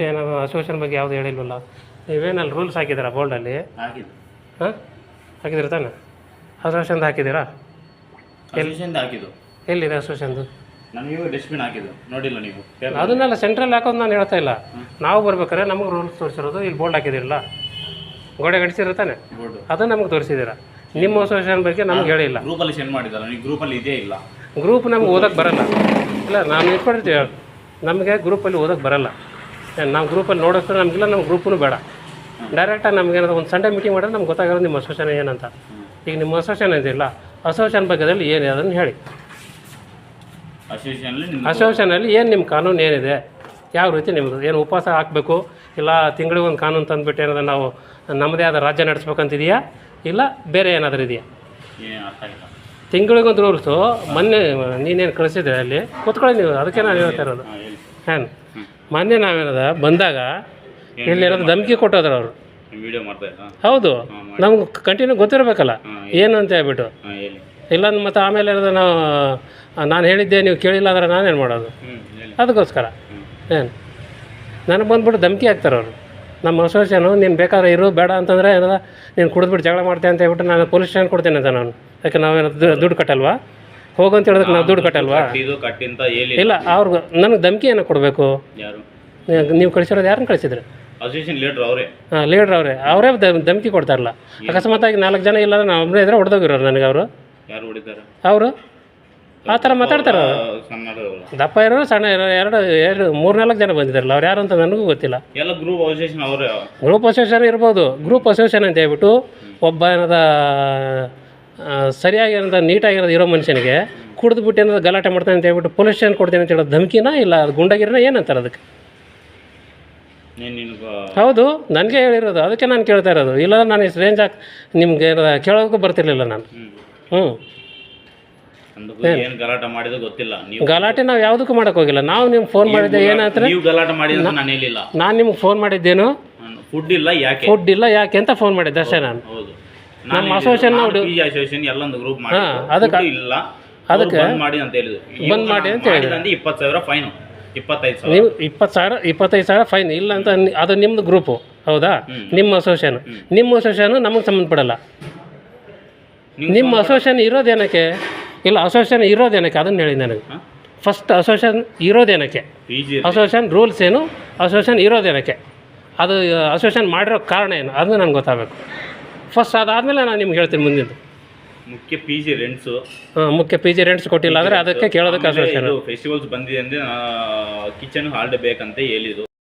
ಏನು ಅಸೋಸಿಯೇಷನ್ ಬಗ್ಗೆ ಯಾವುದು ಹೇಳಿಲ್ಲ ನೀವೇನಲ್ಲಿ ರೂಲ್ಸ್ ಹಾಕಿದ್ದೀರಾ ಬೋರ್ಡಲ್ಲಿ ಹಾಕಿದ್ದು. ಹಾಂ? ಹಾಕಿದಿರ ತಾನೆ? ಅಸೋಸಿಯೇಷನ್ದು ಹಾಕಿದ್ದೀರಾ? ಹಾಕಿದ್ದು. ಎಲ್ಲಿದೆ ಅಸೋಸಿಯೇಷನ್ದು? ನನಗೆ ಡಸ್ಟ್ಬಿನ್ ಹಾಕಿದ್ದು. ನೋಡಿಲ್ಲ ನೀವು. ಅದನ್ನೆಲ್ಲ ಸೆಂಟ್ರಲ್ ಹಾಕೋದು ನಾನು ಹೇಳ್ತಾ ಇಲ್ಲ. ನಾವು ಬರ್ಬೇಕಾದ್ರೆ ನಮಗೆ ರೂಲ್ಸ್ ತೋರಿಸಿರೋದು ಇಲ್ಲಿ ಬೋರ್ಡ್ ಹಾಕಿದಿರಲ್ಲ ಗೋಡೆ ಗಡಿಸಿರೋ ತಾನೆ? ಬೋರ್ಡು ನಮ್ಗೆ ನಮಗೆ ತೋರಿಸಿದ್ದೀರಾ? ನಿಮ್ಮ ಅಸೋಸಿಯೇಷನ್ ಬಗ್ಗೆ ನಮ್ಗೆ ಹೇಳಿಲ್ಲ. ಗ್ರೂಪಲ್ಲಿ ಸೆಂಡ್ ಮಾಡಿದ್ದಲ್ಲ ನೀವು ಗ್ರೂಪಲ್ಲಿ ಇದೇ ಇಲ್ಲ. ಗ್ರೂಪ್ ನಮ್ಗೆ ಓದಕ್ಕೆ ಬರಲ್ಲ. ಇಲ್ಲ ನಾನು ಇಟ್ಕೊಂಡಿರ್ತೀವಿ. ನಮಗೆ ಗ್ರೂಪಲ್ಲಿ ಓದಕ್ಕೆ ಬರಲ್ಲ. ನಾವು ಗ್ರೂಪಲ್ಲಿ ನೋಡೋಷ್ಟು ನಮಗಿಲ್ಲ ನಮ್ಮ ಗ್ರೂಪೂ ಬೇಡ. ಡೈರೆಕ್ಟಾಗಿ ನಮ್ಗೆ ಏನಾದ್ರು ಒಂದು ಸಂಡೇ ಮೀಟಿಂಗ್ ಮಾಡಿದ್ರೆ ನಮ್ಗೆ ಗೊತ್ತಾಗೋದು ನಿಮ್ಮ ಅಸೋಸಿಯೇಷನ್ ಏನಂತ. ಈಗ ನಿಮ್ಮ ಅಸೋಸಿಯೇಷನ್ ಇದಿಲ್ಲ ಅಸೋಸಿಯೇಷನ್ ಬಗ್ಗೆದಲ್ಲಿ ಏನು ಅದನ್ನು ಹೇಳಿ. ಅಸೋಸಿಯೇಷನಲ್ಲಿ ನಿಮ್ಮ ಏನು ನಿಮ್ಮ ಕಾನೂನು ಏನಿದೆ ಯಾವ ರೀತಿ ನಿಮ್ಮದು ಏನು ಉಪವಾಸ ಹಾಕಬೇಕು ಇಲ್ಲ ತಿಂಗಳಿಗೆ ಒಂದು ಕಾನೂನು ತಂದುಬಿಟ್ಟು ಏನಾದ್ರು ನಾವು ನಮ್ಮದೇ ಆದ ರಾಜ್ಯ ನಡೆಸ್ಬೇಕಂತಿದೆಯಾ ಇಲ್ಲ ಬೇರೆ ಏನಾದರೂ ಇದೆಯಾ? ತಿಂಗಳಿಗೊಂದು ರೂಲ್ಸು ಮೊನ್ನೆ ನೀನೇನು ಕಳಿಸಿದ್ರೆ ಅಲ್ಲಿ? ಕೂತ್ಕೊಳ್ಳಿ ನೀವು ಅದಕ್ಕೆ ನಾನು ಹೇಳ್ತಾ ಇರೋದು. ಏನು ಮೊನ್ನೆ ನಾವೇನದ? ಬಂದಾಗ ಇಲ್ಲಿರೋದು ಧಮಕಿ ಕೊಟ್ಟೋದ್ರು ಅವರು. ಹೌದು. ನಮ್ಗೆ ಕಂಟಿನ್ಯೂ ಗೊತ್ತಿರಬೇಕಲ್ಲ. ಏನು ಅಂತ ಹೇಳ್ಬಿಟ್ಟು. ಇಲ್ಲಾಂದ್ರೆ ಮತ್ತೆ ಆಮೇಲೆ ಇರೋದು ನಾವು ನಾನು ಹೇಳಿದ್ದೆ ನೀವು ಕೇಳಿಲ್ಲ ಅಂದ್ರೆ ನಾನೇನು ಮಾಡೋದು? ಅದಕ್ಕೋಸ್ಕರ. ಏನು? ನನಗೆ ಬಂದ್ಬಿಟ್ಟು ಧಮಕಿ ಹಾಕ್ತಾರೆ ಅವರು. ನಮ್ಮ ಅಸೋಸಿಯೇಷನು ನೀನು ಬೇಕಾದ್ರೆ ಇರು ಬೇಡ ಅಂತಂದರೆ ಏನದ ನೀನು ಕುಡಿದ್ಬಿಟ್ಟು ಜಗಳ ಮಾಡ್ತೀಯ ಅಂತ ಹೇಳ್ಬಿಟ್ಟು ನಾನು ಪೊಲೀಸ್ ಸ್ಟೇಷನ್ ಕೊಡ್ತೀನಿ ಅಂತ ನಾನು. ಯಾಕೆ ನಾವೇನು ದುಡ್ಡು ಕಟ್ಟಲ್ವಾ? ಹೋಗು ಅಂತ ಹೇಳಿದ್ರೆ ನಾವು ದುಡ್ಡು ಕಟ್ಟಲ್ವಾ? ಇದು ಹೇಳಿ ಇಲ್ಲ ಅವ್ರಿಗೆ ನನಗೆ ಧಮಕಿ ಏನೋ ಕೊಡಬೇಕು? ಯಾರು? ನೀವು ಕಳಿಸಿರೋದು ಯಾರನ್ನ ಕಳ್ಸಿದ್ರು? ಅಸೋಸಿಯೇಷನ್ ಲೀಡರ್ ಅವರೇ. ಹಾಂ ಲೀಡ್ರ್ ಅವರೇ. ಅವರೇ ಧಮಕಿ ಕೊಡ್ತಾರಲ್ಲ. ಅಕಸ್ಮಾತಾಗಿ ನಾಲ್ಕು ಜನ ಇಲ್ಲ ನಾವು ಒಬ್ಬನೇ ಇದ್ರೆ ಹೊಡೆದೋಗಿರೋರು ನನಗೆ ಅವರು. ಯಾರು ಹೊಡಿತಾರೆ? ಅವರು? ಆ ಥರ ಮಾತಾಡ್ತಾರೆ ದಪ್ಪ ಇರೋರು ಸಣ್ಣ ಇರೋರು ಎರಡು ಎರಡು ಮೂರು ನಾಲ್ಕು ಜನ ಬಂದಿದ್ದಾರಲ್ಲ ಅವ್ರು ಯಾರು ಅಂತ ನನಗೂ ಗೊತ್ತಿಲ್ಲ. ಎಲ್ಲ ಗ್ರೂಪ್ ಅಸೋಸಿಯೇಷನ್ ಅವರೇ. ಗ್ರೂಪ್ ಅಸೋಸಿಯೇಷನ್ ಇರ್ಬೋದು. ಗ್ರೂಪ್ ಅಸೋಸಿಯೇಷನ್ ಅಂತ ಹೇಳ್ಬಿಟ್ಟು ಒಬ್ಬ ಏನದ ಆ, ಸರಿಯಾಗಿ ಏನದ ನೀಟಾಗಿರೋದು ಇರೋ ಮನುಷ್ಯನಿಗೆ ಕುಡಿದ್ಬಿಟ್ಟು ಏನಾದ್ರು ಗಲಾಟೆ ಮಾಡ್ತಾನೆ ಅಂತ ಹೇಳ್ಬಿಟ್ಟು ಪೊಲೀಸ್ ಸ್ಟೇಷನ್ ಕೊಡ್ತೀನಿ ಅಂತ ಹೇಳೋದು ಧಮಕಿನ ಇಲ್ಲ? ಅದು ಗುಂಡಾಗಿರಿನ ಏನಂತಾರೆ ಅದಕ್ಕೆ? ಹೌದು ನನಗೆ ಹೇಳಿರೋದು ಅದಕ್ಕೆ ನಾನು ಕೇಳ್ತಾ ಇರೋದು. ಇಲ್ಲ ನಾನು ಇಷ್ಟು ರೇಂಜ್ ಹಾಕಿ ನಿಮ್ಗೆ ಕೇಳೋದಕ್ಕೂ ಬರ್ತಿರ್ಲಿಲ್ಲ ನಾನು. ಹ್ಞೂ ಗಲಾಟೆ ನೀವು ಗಲಾಟೆ ನಾವು ಯಾವುದಕ್ಕೂ ಮಾಡಕ್ ಹೋಗಿಲ್ಲ. ನಾವು ನಿಮ್ಗೆ ಫೋನ್ ಮಾಡಿದ್ದೆ ಏನಂತಾರೆ ನೀವು ಗಲಾಟೆ ಮಾಡಿದ್ರೆ ನಾನು ನಿಮ್ಗೆ ಫೋನ್ ಮಾಡಿದ್ದೇನು? ಫುಡ್ ಇಲ್ಲ ಯಾಕೆ? ಫುಡ್ ಇಲ್ಲ ಯಾಕೆ ಅಂತ ಫೋನ್ ಮಾಡಿದ್ದೆ ಅಷ್ಟೇ ನಾನು. ಹೌದು. ನಮ್ಮ ಅಸೋಸಿಯೇಷನ್ ನಾವು ಪಿ ಅಸೋಸಿಯೇಷನ್ ಎಲ್ಲೊಂದು ಗ್ರೂಪ್ ಮಾಡಿ. ಅದಕ್ಕೆ- ಇಲ್ಲ. ಅದಕ್ಕೆ ಬಂದ್ ಮಾಡಿ ಅಂತ ಹೇಳಿದ್ರು ಬಂದ್ ಮಾಡಿ ಅಂತ ಹೇಳಿದ್ರು. ಇಪ್ಪತ್ತು ಸಾವಿರ ಫೈನ್ ಇಪ್ಪತ್ತೈದು ಸಾವಿರ. ನೀವು ಇಪ್ಪತ್ತು ಸಾವಿರ ಇಪ್ಪತ್ತೈದು ಸಾವಿರ ಫೈನ್ ಇಲ್ಲ ಅಂತ ಅದು ನಿಮ್ಮದು ಗ್ರೂಪು ಹೌದಾ? ನಿಮ್ಮ ಅಸೋಸಿಯೇಷನ್ ನಿಮ್ಮ ಅಸೋಸಿಯೇಷನ್ ನಮಗೆ ಸಂಬಂಧಪಡಲ್ಲ. ನಿಮ್ಮ ಅಸೋಸಿಯೇಷನ್ ಇರೋದೇನಕ್ಕೆ ಇಲ್ಲ ಅಸೋಸಿಯೇಷನ್ ಇರೋದೇನಕ್ಕೆ ಅದನ್ನು ಹೇಳಿ ನನಗೆ. ಫಸ್ಟ್ ಅಸೋಸಿಯೇಷನ್ ಇರೋದೇನಕ್ಕೆ ಅಸೋಸಿಯೇಷನ್ ರೂಲ್ಸ್ ಏನು? ಅಸೋಸಿಯೇಷನ್ ಇರೋದೇನಕ್ಕೆ ಅದು ಅಸೋಸಿಯೇಷನ್ ಮಾಡಿರೋ ಕಾರಣ ಏನು? ಅದು ನನಗೆ ಗೊತ್ತಾಗಬೇಕು. ಫಸ್ಟ್ ಅದಾದಮೇಲೆ ನಾನು ನಿಮ್ಗೆ ಹೇಳ್ತೀನಿ ಮುಂದಿದ್ದು. ಮುಖ್ಯ ಪಿ ಜಿ ರೆಂಟ್ಸು ಹಾಂ ಮುಖ್ಯ ಪಿ ಜಿ ರೆಂಟ್ಸ್ ಕೊಟ್ಟಿಲ್ಲ ಅಂದರೆ ಅದಕ್ಕೆ ಕೇಳೋದಕ್ಕೆ ಫೆಸ್ಟಿವಲ್ಸ್ ಬಂದಿದೆ ಅಂದರೆ ಕಿಚನ್ ಹಾಲ್ಡ್ ಬೇಕಂತ ಹೇಳಿದ್ರು